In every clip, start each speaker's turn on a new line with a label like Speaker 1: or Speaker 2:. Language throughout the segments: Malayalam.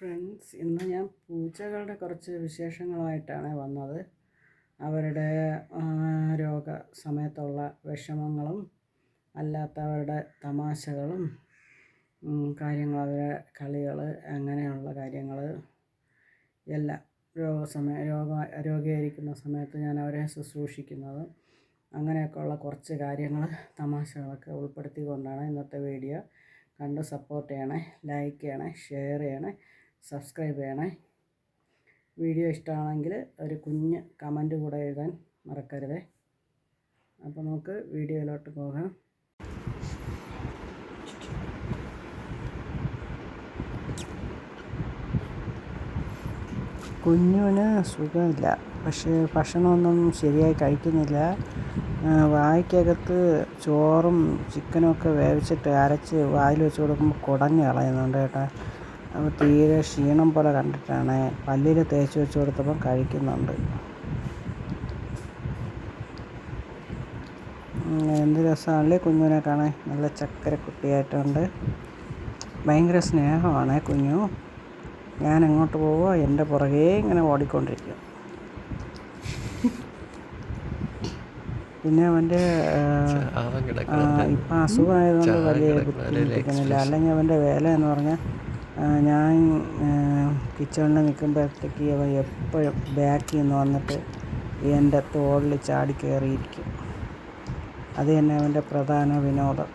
Speaker 1: ഫ്രണ്ട്സ് ഇന്ന് ഞാൻ പൂച്ചകളുടെ കുറച്ച് വിശേഷങ്ങളുമായിട്ടാണ് വന്നത്. അവരുടെ രോഗ സമയത്തുള്ള വിഷമങ്ങളും അല്ലാത്തവരുടെ തമാശകളും കാര്യങ്ങൾ അവരുടെ കളികൾ അങ്ങനെയുള്ള കാര്യങ്ങൾ എല്ലാം രോഗസമയ രോഗ രോഗിയായിരിക്കുന്ന സമയത്ത് ഞാൻ അവരെ ശുശ്രൂഷിക്കുന്നത്. അങ്ങനെയൊക്കെയുള്ള കുറച്ച് കാര്യങ്ങൾ തമാശകളൊക്കെ ഉൾപ്പെടുത്തിക്കൊണ്ടാണ് ഇന്നത്തെ വീഡിയോ. കണ്ട് സപ്പോർട്ട് ചെയ്യണേ ലൈക്ക് ചെയ്യണേ ഷെയർ ചെയ്യണേ. സബ്സ്ക്രൈബ് ചെയ്യണേ. വീഡിയോ ഇഷ്ടമാണെങ്കിൽ ഒരു കുഞ്ഞ് കമന്റ് കൂടെ എഴുതാൻ മറക്കരുതേ. അപ്പോൾ നമുക്ക് വീഡിയോയിലോട്ട് പോകാം. കുഞ്ഞുവിന് സുഖമില്ല. പക്ഷേ ഭക്ഷണമൊന്നും ശരിയായി കഴിക്കുന്നില്ല. വായ്ക്കകത്ത് ചോറും ചിക്കനും ഒക്കെ വേവിച്ചിട്ട് അരച്ച് വായിൽ വെച്ച് കൊടുക്കുമ്പോൾ കുടഞ്ഞ് കളയുന്നുണ്ട് കേട്ടോ. തീരെ ക്ഷീണം പോലെ കണ്ടിട്ടാണ് പല്ലിൽ തേച്ച് വെച്ച് കൊടുത്തപ്പം കഴിക്കുന്നുണ്ട്. എന്ത് രസമാണല്ലേ കുഞ്ഞുവിനെ കാണാൻ? നല്ല ചക്കര കുട്ടിയായിട്ടുണ്ട് ഭയങ്കര സ്നേഹമാണ് കുഞ്ഞു. ഞാൻ എങ്ങോട്ട് പോവുക എന്റെ പുറകെ ഇങ്ങനെ ഓടിക്കൊണ്ടിരിക്കും. പിന്നെ
Speaker 2: അവന്റെ
Speaker 1: ഇപ്പം അസുഖമായതുകൊണ്ട് വലിയ ബുദ്ധിമുട്ടിക്കുന്നില്ല. അല്ലെങ്കിൽ അവന്റെ വേല എന്ന് പറഞ്ഞാൽ ഞാൻ കിച്ചണിൽ നിൽക്കുമ്പോഴത്തേക്ക് അവൻ എപ്പോഴും ബാക്കിൽ നിന്ന് വന്നിട്ട് എന്റെ തോളിൽ ചാടി കയറിയിരിക്കും അത് തന്നെ അവന്റെ പ്രധാന വിനോദം.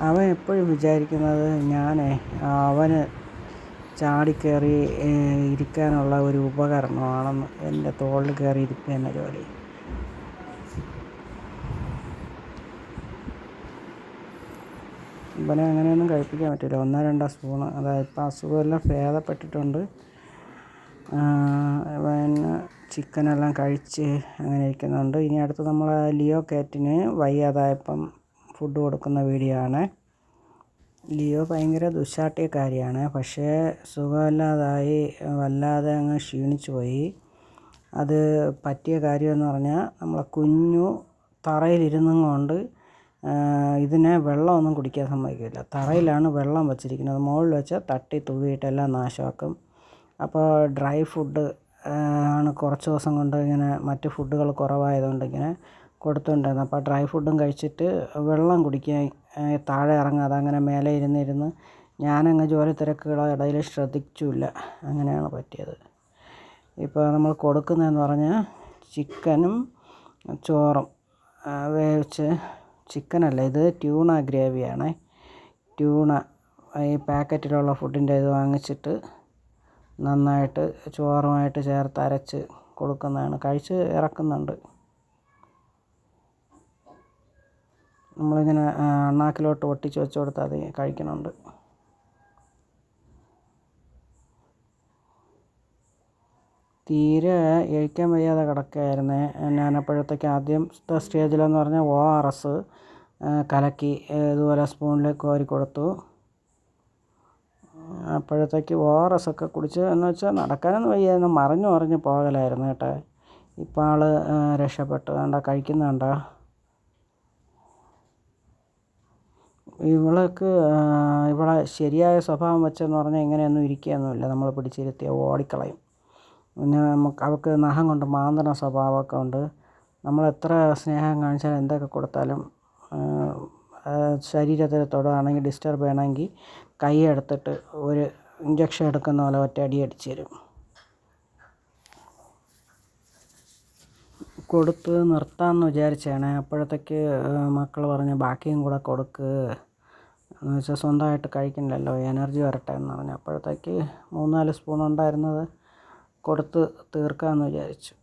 Speaker 1: അവൻ എപ്പോഴും വിചാരിക്കുന്നത് ഞാനേ അവന് ചാടിക്കയറി കയറി ഇരിക്കാനുള്ള ഒരു ഉപകരണമാണെന്ന് എന്റെ തോളിൽ കയറി ഇരിക്കുക ജോലി. ഇവനെ അങ്ങനെയൊന്നും കഴിപ്പിക്കാൻ പറ്റില്ല. ഒന്നോ രണ്ടോ സ്പൂണ്. അതായത് ഇപ്പം അസുഖമെല്ലാം ഭേദപ്പെട്ടിട്ടുണ്ട്. പിന്നെ ചിക്കനെല്ലാം കഴിച്ച് അങ്ങനെ ഇരിക്കുന്നുണ്ട്. ഇനി അടുത്ത് നമ്മൾ ലിയോ കാറ്റിന് വയ്യാതായപ്പം ഫുഡ് കൊടുക്കുന്ന വീഡിയോ ആണ്. ലിയോ ഭയങ്കര ദുശാട്ടിയക്കാരിയാണ് പക്ഷേ സുഖമില്ലാതായി വല്ലാതെ അങ്ങ് ക്ഷീണിച്ചു പോയി. അത് പറ്റിയ കാര്യമെന്ന് പറഞ്ഞാൽ നമ്മളെ കുഞ്ഞു തറയിലിരുന്നും കൊണ്ട് ഇതിനെ വെള്ളമൊന്നും കുടിക്കാൻ സമ്മതിക്കില്ല. തറയിലാണ് വെള്ളം വച്ചിരിക്കുന്നത്. മുകളിൽ വെച്ച് തട്ടി തൂവിയിട്ടെല്ലാം നാശമാക്കും. അപ്പോൾ ഡ്രൈ ഫുഡ് ആണ് കുറച്ച് ദിവസം കൊണ്ട് ഇങ്ങനെ മറ്റ് ഫുഡുകൾ കുറവായതുകൊണ്ട് ഇങ്ങനെ കൊടുത്തുകൊണ്ടിരുന്നത്. അപ്പോൾ ഡ്രൈ ഫുഡും കഴിച്ചിട്ട് വെള്ളം കുടിക്കാൻ താഴെ ഇറങ്ങാതെ അങ്ങനെ മേലെ ഇരുന്നിരുന്ന് ഞാനങ്ങ് ജോലി തിരക്കുകളുടെ ഇടയിൽ ശ്രദ്ധിച്ചില്ല. അങ്ങനെയാണ് പറ്റിയത്. ഇപ്പോൾ നമ്മൾ കൊടുക്കുന്നതെന്ന് പറഞ്ഞാൽ ചിക്കനും ചോറും വേവിച്ച് ചിക്കനല്ല ഇത് ട്യൂണ ഗ്രേവിയാണ്. ട്യൂണ ഈ പാക്കറ്റിലുള്ള ഫുഡിന്റെ ഇത് വാങ്ങിച്ചിട്ട് നന്നായിട്ട് ചോറുമായിട്ട് ചേർത്ത് അരച്ച് കൊടുക്കുന്നതാണ്. കഴിച്ച് ഇറക്കുന്നുണ്ട്. നമ്മളിങ്ങനെ അണ്ണാക്കിലോട്ട് ഒട്ടിച്ച് വെച്ച് കൊടുത്താൽ അത് കഴിക്കുന്നുണ്ട്. തീരെ എഴിക്കാൻ വയ്യാതെ കിടക്കുകയായിരുന്നേ. ഞാനപ്പോഴത്തേക്ക് ആദ്യത്തെ സ്റ്റേജിലെന്ന് പറഞ്ഞാൽ ഒ ആർ എസ് കലക്കി ഇതുപോലെ സ്പൂണിലേക്ക് കോരി കൊടുത്തു. അപ്പോഴത്തേക്ക് ഒ ആർ എസ് ഒക്കെ കുടിച്ച് എന്ന് വെച്ചാൽ നടക്കാനൊന്നും വയ്യായിരുന്നു. മറിഞ്ഞു മറിഞ്ഞ് പോകലായിരുന്നു കേട്ടോ. ഇപ്പോൾ ആൾ രക്ഷപ്പെട്ടു. വേണ്ട കഴിക്കുന്നുണ്ട ഇവൾക്ക് ഇവിടെ ശരിയായ സ്വഭാവം വെച്ചെന്ന് പറഞ്ഞാൽ ഇങ്ങനെയൊന്നും ഇരിക്കുകയൊന്നുമില്ല. നമ്മൾ പിടിച്ചിരുത്തിയ ഓടിക്കളയും. പിന്നെ നമുക്ക് അവൾക്ക് നഖം കൊണ്ട് മാന്തണ സ്വഭാവമൊക്കെ ഉണ്ട്. നമ്മൾ എത്ര സ്നേഹം കാണിച്ചാലും എന്തൊക്കെ കൊടുത്താലും ശരീരത്തിൽ തൊടുകയാണെങ്കിൽ ഡിസ്റ്റർബ് ചെയ്യണമെങ്കിൽ കൈ എടുത്തിട്ട് ഒരു ഇഞ്ചക്ഷൻ എടുക്കുന്ന പോലെ ഒറ്റ അടി അടിച്ച് തരും. കൊടുത്ത് നിർത്താമെന്ന് വിചാരിച്ചാണ്. അപ്പോഴത്തേക്ക് മക്കൾ പറഞ്ഞു ബാക്കിയും കൂടെ കൊടുക്ക്. എന്ന് വെച്ചാൽ സ്വന്തമായിട്ട് കഴിക്കണില്ലല്ലോ എനർജി വരട്ടെ എന്ന് പറഞ്ഞു. അപ്പോഴത്തേക്ക് മൂന്നാൽ സ്പൂൺ ഉണ്ടായിരുന്നത്. കൊടുത്ത് തീർക്കാമെന്ന് വിചാരിച്ചു.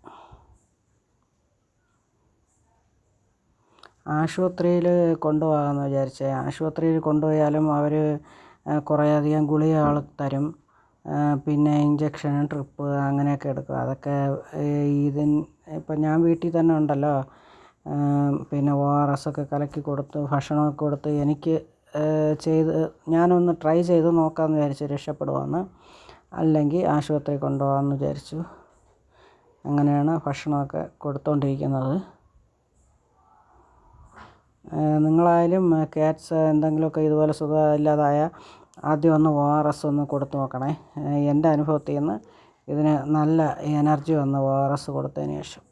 Speaker 1: ആശുപത്രിയിൽ കൊണ്ടുപോകാമെന്ന് വിചാരിച്ച. ആശുപത്രിയിൽ കൊണ്ടുപോയാലും അവർ കുറേയധികം ഗുളികകൾ തരും. പിന്നെ ഇഞ്ചക്ഷൻ ട്രിപ്പ് അങ്ങനെയൊക്കെ എടുക്കും. അതൊക്കെ ഇതിൻ ഇപ്പം ഞാൻ വീട്ടിൽ തന്നെ ഉണ്ടല്ലോ. പിന്നെ ഒ ആർ എസ് ഒക്കെ കലക്കി കൊടുത്ത് ഭക്ഷണമൊക്കെ കൊടുത്ത് എനിക്ക് ചെയ്ത് ഞാനൊന്ന് ട്രൈ ചെയ്ത് നോക്കാമെന്ന് വിചാരിച്ചു രക്ഷപ്പെടുവാന്ന്. അല്ലെങ്കിൽ ആശുപത്രി കൊണ്ടുപോകാമെന്ന് വിചാരിച്ചു. അങ്ങനെയാണ് ഭക്ഷണമൊക്കെ കൊടുത്തുകൊണ്ടിരിക്കുന്നത് നിങ്ങളായാലും ക്യാറ്റ്സ് എന്തെങ്കിലുമൊക്കെ ഇതുപോലെ സുഖമില്ലാതായ ആദ്യം ഒന്ന് ഒ ആർ എസ് ഒന്ന് കൊടുത്തു നോക്കണേ. എന്റെ അനുഭവത്തിൽ നിന്ന് ഇതിന് നല്ല എനർജി വന്ന് ഒ ആർ എസ് കൊടുത്തതിന് ശേഷം.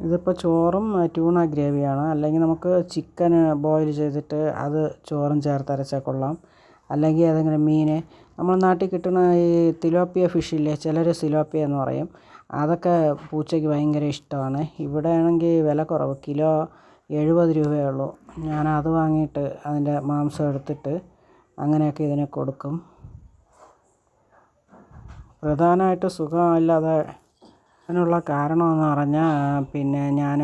Speaker 1: ഇതിപ്പോൾ ചോറും ട്യൂണ ഗ്രേവിയാണ് അല്ലെങ്കിൽ നമുക്ക് ചിക്കൻ ബോയിൽ ചെയ്തിട്ട് അത് ചോറും ചേർത്ത് അരച്ചാൽ കൊള്ളാം. അല്ലെങ്കിൽ ഏതെങ്കിലും മീൻ നമ്മുടെ നാട്ടിൽ കിട്ടുന്ന ഈ തിലോപ്പിയ ഫിഷില്ലേ ചിലർ സിലോപ്പിയ എന്ന് പറയും. അതൊക്കെ പൂച്ചയ്ക്ക് ഭയങ്കര ഇഷ്ടമാണ്. ഇവിടെ ആണെങ്കിൽ വില കുറവ്. കിലോ എഴുപത് രൂപയേ ഉള്ളൂ. ഞാൻ അത് വാങ്ങിയിട്ട് അതിന്റെ മാംസം എടുത്തിട്ട് അങ്ങനെയൊക്കെ ഇതിനെ കൊടുക്കും. പ്രധാനമായിട്ട് സുഖമില്ലാതെ അതിനുള്ള കാരണമെന്ന് പറഞ്ഞാൽ പിന്നെ ഞാൻ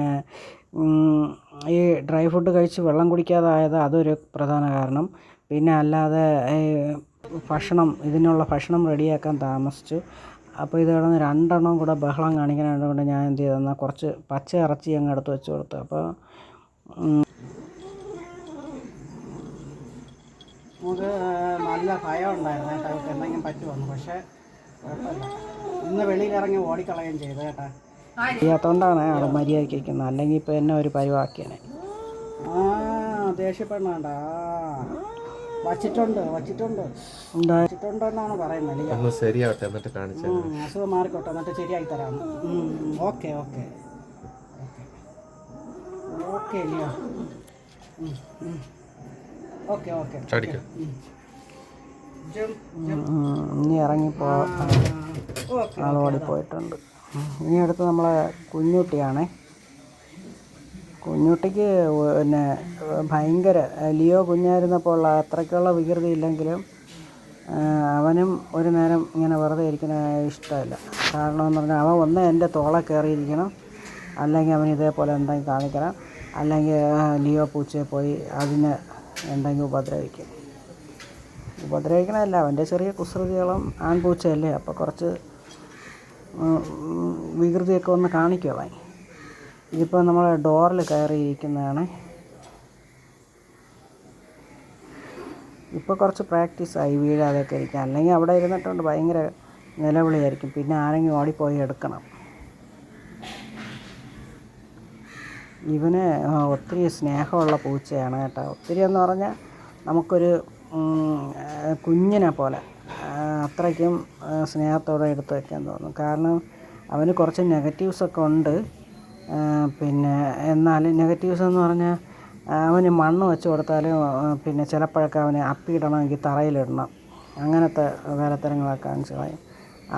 Speaker 1: ഈ ഡ്രൈ ഫുഡ് കഴിച്ച് വെള്ളം കുടിക്കാതായത് അതൊരു പ്രധാന കാരണം. പിന്നെ അല്ലാതെ ഭക്ഷണം ഇതിനുള്ള ഭക്ഷണം റെഡിയാക്കാൻ താമസിച്ചു. അപ്പോൾ ഇത് കിടന്ന് രണ്ടെണ്ണം കൂടെ ബഹളം കാണിക്കാനായതുകൊണ്ട് ഞാൻ എന്ത് ചെയ്തെന്നാൽ കുറച്ച് പച്ച ഇറച്ചി അങ്ങ് എടുത്ത് വെച്ച് കൊടുത്തു. അപ്പോൾ നമുക്ക് നല്ല ഭയം ഉണ്ടായിരുന്നു എന്തെങ്കിലും പറ്റുമെന്ന് പക്ഷേ കുഴപ്പമില്ല. ഇന്ന് വെളിയിൽ ഇറങ്ങി ഓടിക്കളയുകയും ചെയ്തു കേട്ടാ. ചെയ്യാത്തോണ്ടാണ് അവിടെ മര്യാദയ്ക്ക് വയ്ക്കുന്നത് അല്ലെങ്കിൽ ഇപ്പൊ എന്നെ ഒരു പരിവാക്കിയാണ് ആ ദേഷ്യപ്പെടണ്ട വച്ചിട്ടുണ്ട് വച്ചിട്ടുണ്ട്. വച്ചിട്ടുണ്ടെന്നാണ് പറയുന്നത് ലിയ.
Speaker 2: ഒന്ന് ശരിയാവട്ടെ എന്നിട്ട് കാണിച്ചു
Speaker 1: ഉം, അസുഖം മാറിക്കോട്ടെ എന്നിട്ട് ശരിയാക്കി തരാം. Okay okay. ഓക്കെ ഓക്കെ ലിയ ഓക്കെ. ഓക്കെ ഇനി ഇറങ്ങിപ്പോ ആൾ ഓടിപ്പോയിട്ടുണ്ട്. ഇനി അടുത്ത് നമ്മളെ കുഞ്ഞുട്ടിയാണേ. കുഞ്ഞുട്ടിക്ക് പിന്നെ ഭയങ്കര ലിയോ കുഞ്ഞായിരുന്നപ്പോൾ ഉള്ള അത്രയ്ക്കുള്ള വികൃതി ഇല്ലെങ്കിലും അവനും ഒരു നേരം ഇങ്ങനെ വെറുതെ ഇരിക്കുന്ന ഇഷ്ടമല്ല. കാരണം എന്ന് പറഞ്ഞാൽ അവൻ ഒന്ന് എന്റെ തോളെ കയറിയിരിക്കണം. അല്ലെങ്കിൽ അവൻ ഇതേപോലെ എന്തെങ്കിലും കാണിക്കണം. അല്ലെങ്കിൽ ലിയോ പൂച്ചയെ പോയി അതിനെ എന്തെങ്കിലും ഉപദ്രവിക്കും. ഉപദ്രവിക്കണമല്ല അവന്റെ ചെറിയ കുസൃതികളും ആൺപൂച്ചയല്ലേ? അപ്പോൾ കുറച്ച് വികൃതിയൊക്കെ ഒന്ന് കാണിക്കും അവൻ. ഇതിപ്പോൾ നമ്മൾ ഡോറിൽ കയറിയിരിക്കുന്നതാണ്. ഇപ്പോൾ കുറച്ച് പ്രാക്ടീസ് പ്രാക്ടീസായി വീഴാതെയൊക്കെ ഇരിക്കുക അല്ലെങ്കിൽ അവിടെ ഇരുന്നിട്ടുണ്ട് ഭയങ്കര നിലവിളിയായിരിക്കും. പിന്നെ ആരെങ്കിലും ഓടിപ്പോയി എടുക്കണം. ഇവന് ഒത്തിരി സ്നേഹമുള്ള പൂച്ചയാണ് കേട്ടോ. ഒത്തിരി എന്ന് പറഞ്ഞാൽ നമുക്കൊരു കുഞ്ഞിനെ പോലെ. അത്രയ്ക്കും സ്നേഹത്തോടെ എടുത്ത് വയ്ക്കാൻ തോന്നും. കാരണം അവന് കുറച്ച് നെഗറ്റീവ്സൊക്കെ ഉണ്ട്. പിന്നെ എന്നാൽ നെഗറ്റീവ്സ് എന്ന് പറഞ്ഞാൽ അവന് മണ്ണ് വെച്ച് കൊടുത്താൽ പിന്നെ ചിലപ്പോഴൊക്കെ അവനെ അപ്പിയിടണമെങ്കിൽ തറയിലിടണം. അങ്ങനത്തെ വേലത്തരങ്ങളൊക്കെ കാണിച്ച് കളയും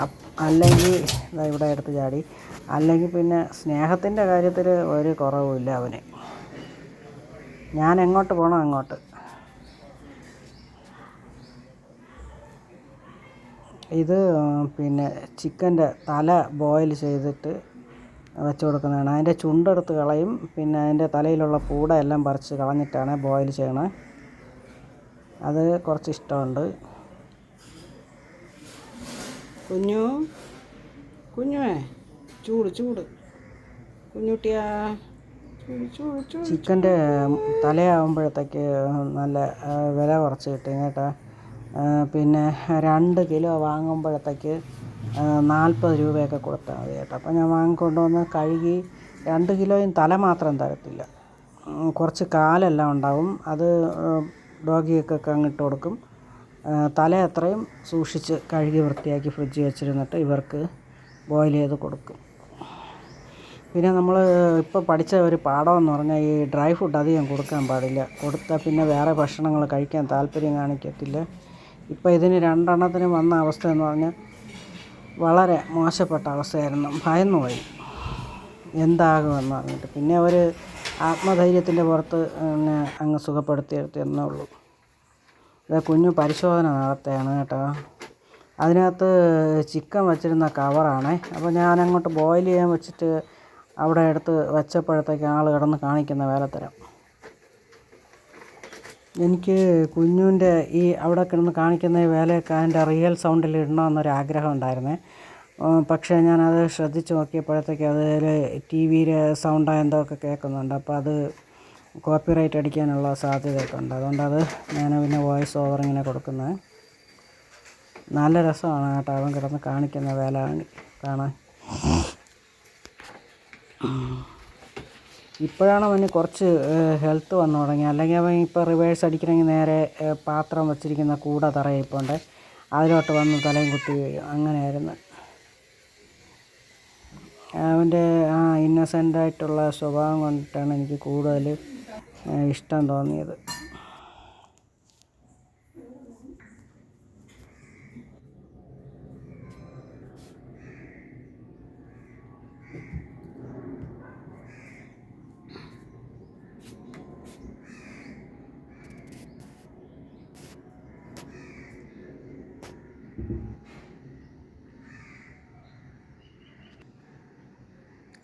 Speaker 1: അപ്പ് അല്ലെങ്കിൽ ഇവിടെ എടുത്ത് ചാടി. അല്ലെങ്കിൽ പിന്നെ സ്നേഹത്തിന്റെ കാര്യത്തിൽ ഒരു കുറവുമില്ല അവന്. ഞാൻ എങ്ങോട്ട് പോകണം അങ്ങോട്ട്. ഇത് പിന്നെ ചിക്കന്റെ തല ബോയിൽ ചെയ്തിട്ട് വെച്ച് കൊടുക്കുന്നതാണ്. അതിന്റെ ചുണ്ടെടുത്ത് കളയും. പിന്നെ അതിന്റെ തലയിലുള്ള പൂട എല്ലാം പറിച്ച് കളഞ്ഞിട്ടാണ് ബോയിൽ ചെയ്യണത് അത് കുറച്ച് ഇഷ്ടമുണ്ട്. കുഞ്ഞു കുഞ്ഞുവേ ചൂട് ചൂട്. കുഞ്ഞുട്ടിയാ ചിക്കന്റെ തലയാകുമ്പോഴത്തേക്ക് നല്ല വില കുറച്ച് കിട്ടും കേട്ടോ. പിന്നെ രണ്ട് കിലോ വാങ്ങുമ്പോഴത്തേക്ക് നാൽപ്പത് രൂപയൊക്കെ കൊടുത്താൽ മതി കേട്ടോ. അപ്പോൾ ഞാൻ വാങ്ങിക്കൊണ്ടുവന്ന് കഴുകി രണ്ട് കിലോയും തല മാത്രം തരത്തില്ല. കുറച്ച് കാലെല്ലാം ഉണ്ടാവും. അത് ഡോഗിയൊക്കെ അങ്ങിട്ട് കൊടുക്കും. തല അത്രയും സൂക്ഷിച്ച് കഴുകി വൃത്തിയാക്കി ഫ്രിഡ്ജിൽ വെച്ചിരുന്നിട്ട് ഇവർക്ക് ബോയിൽ ചെയ്ത് കൊടുക്കും. പിന്നെ നമ്മൾ ഇപ്പോൾ പഠിച്ച ഒരു പാഠമെന്ന് പറഞ്ഞാൽ ഈ ഡ്രൈ ഫുഡ് അധികം കൊടുക്കാൻ പാടില്ല. കൊടുത്താൽ പിന്നെ വേറെ ഭക്ഷണങ്ങൾ കഴിക്കാൻ താല്പര്യം കാണിക്കത്തില്ല. ഇപ്പോൾ ഇതിന് രണ്ടെണ്ണത്തിന് വന്ന അവസ്ഥ എന്ന് പറഞ്ഞാൽ വളരെ മോശപ്പെട്ട അവസ്ഥയായിരുന്നു. ഭയന്നുപോയി എന്താകുമെന്ന് പറഞ്ഞിട്ട്. പിന്നെ അവർ ആത്മധൈര്യത്തിന്റെ പുറത്ത് പിന്നെ അങ്ങ് സുഖപ്പെടുത്തിയെടുത്തേ ഉള്ളൂ. ഇത് കുഞ്ഞു പരിശോധന നടത്തുകയാണ് കേട്ടോ. അതിനകത്ത് ചിക്കൻ വച്ചിരുന്ന കവറാണേ. അപ്പോൾ ഞാൻ അങ്ങോട്ട് ബോയിൽ ചെയ്യാൻ വെച്ചിട്ട് അവിടെ എടുത്ത് വെച്ചപ്പോഴത്തേക്ക് ആൾ കിടന്ന് കാണിക്കുന്ന വേലത്തരം. എനിക്ക് കുഞ്ഞുവിന്റെ ഈ അവിടെ കിടന്ന് കാണിക്കുന്ന വേലയൊക്കെ അതിന്റെ റിയൽ സൗണ്ടിൽ ഇടണമെന്നൊരു ആഗ്രഹം ഉണ്ടായിരുന്നേ പക്ഷേ ഞാനത് ശ്രദ്ധിച്ച് നോക്കിയപ്പോഴത്തേക്ക് അതിൽ ടി വിയിലെ സൗണ്ട് എന്തോ ഒക്കെ കേൾക്കുന്നുണ്ട്. അപ്പോൾ അത് കോപ്പിറൈറ്റ് അടിക്കാനുള്ള സാധ്യതയൊക്കെ ഉണ്ട്. അതുകൊണ്ട് അത് ഞാൻ പിന്നെ വോയിസ് ഓവർ ഇങ്ങനെ കൊടുക്കുന്നത് നല്ല രസമാണ് കേട്ടോ അവൻ കിടന്ന് കാണിക്കുന്ന വേല കാണി- കാണാൻ ഇപ്പോഴാണ് അവന് കുറച്ച് ഹെൽത്ത് വന്നു തുടങ്ങി. അല്ലെങ്കിൽ അവൻ ഇപ്പോൾ റിവേഴ്സ് അടിക്കണമെങ്കിൽ നേരെ പാത്രം വച്ചിരിക്കുന്ന കൂട തറയിപ്പോണ്ട്. അതിലോട്ട് വന്ന് തലയും കുത്തി അങ്ങനെയായിരുന്നു. അവന്റെ ആ ഇന്നസെന്റായിട്ടുള്ള സ്വഭാവം കൊണ്ടിട്ടാണ് എനിക്ക് കൂടുതൽ ഇഷ്ടം തോന്നിയത്.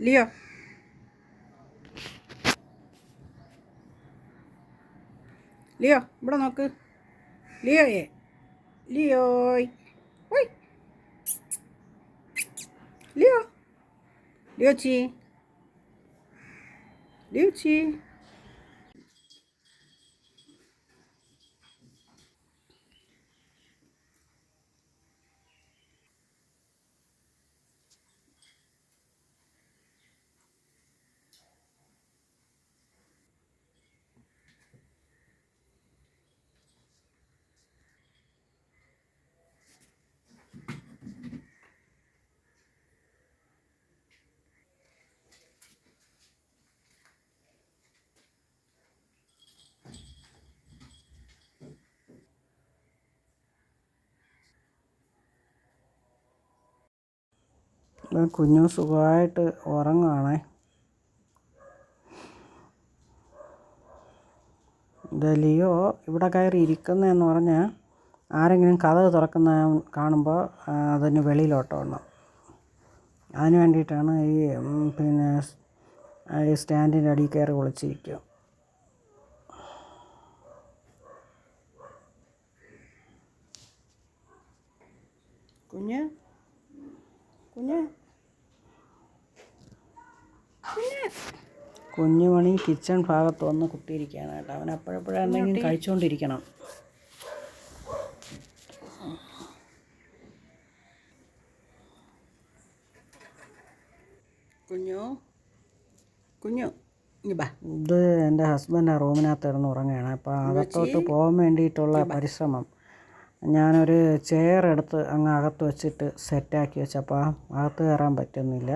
Speaker 1: ലിയോ ലിയോ ഇവിടെ നോക്ക്. ലിയോയെ ലിയോയ് ഓയ്. ലിയോ ലിയോച്ചി ലിയോച്ചി കുഞ്ഞു സുഖമായിട്ട് ഉറങ്ങുവാണേ. ദലിയോ ലിയോ ഇവിടെ കയറി ഇരിക്കുന്നതെന്ന് പറഞ്ഞാൽ ആരെങ്കിലും കഥ തുറക്കുന്ന കാണുമ്പോൾ അതിന് വെളിയിലോട്ട് വരണം അതിന് വേണ്ടിയിട്ടാണ് ഈ പിന്നെ ഈ സ്റ്റാൻഡിന്റെ അടിയിൽ കയറി ഒളിച്ചിരിക്കും കുഞ്ഞ്? കുഞ്ഞ്? കുഞ്ഞുമണി കിച്ചൺ ഭാഗത്ത് വന്ന് കുത്തിയിരിക്കുകയാണ് കേട്ടോ. അവൻ അപ്പോഴപ്പോഴെന്തെങ്കിലും കഴിച്ചുകൊണ്ടിരിക്കണം കുഞ്ഞു? കുഞ്ഞു ഇത് എന്റെ ഹസ്ബൻഡ് റൂമിനകത്ത് കിടന്ന് ഉറങ്ങുകയാണ്. അപ്പോൾ അകത്തോട്ട് പോകാൻ വേണ്ടിയിട്ടുള്ള പരിശ്രമം. ഞാനൊരു ചെയർ എടുത്ത് അങ്ങ് അകത്ത് വെച്ചിട്ട് സെറ്റാക്കി വെച്ചപ്പോൾ അകത്ത് കയറാൻ പറ്റുന്നില്ല.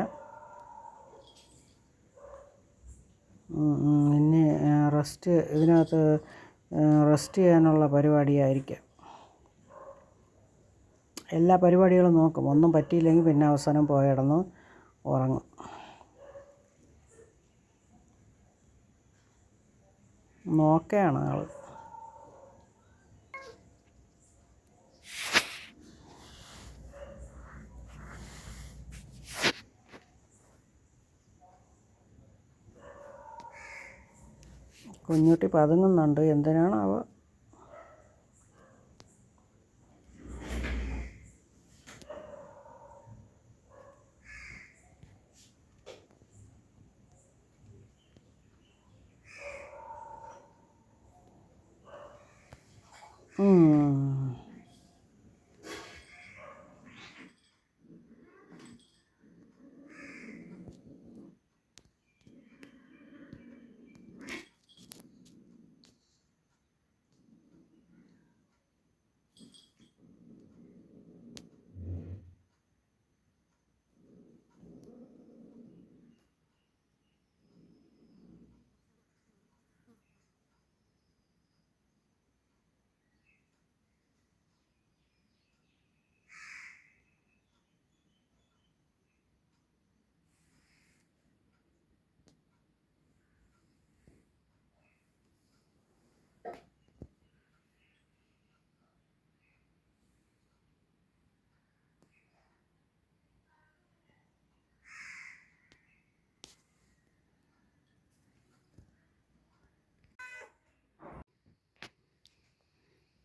Speaker 1: ഉം, റെസ്റ്റ് ഇതിനകത്ത് റെസ്റ്റ് ചെയ്യാനുള്ള പരിപാടിയായിരിക്കാം. എല്ലാ പരിപാടികളും നോക്കും. ഒന്നും പറ്റിയില്ലെങ്കിൽ പിന്നെ അവസാനം പോയിടന്ന് ഉറങ്ങും. നോക്കുകയാണ് ആൾ കുഞ്ഞുട്ടി പതുങ്ങുന്നുണ്ട്. എന്തിനാണാവോ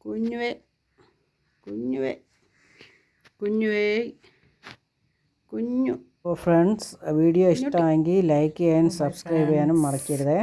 Speaker 1: കുഞ്ഞുവേ കുഞ്ഞുവേ കുഞ്ഞുവേ കുഞ്ഞു. ഫ്രണ്ട്സ് വീഡിയോ ഇഷ്ടമായെങ്കിൽ ലൈക്ക് ചെയ്യാനും സബ്സ്ക്രൈബ് ചെയ്യാനും മറക്കരുതേ.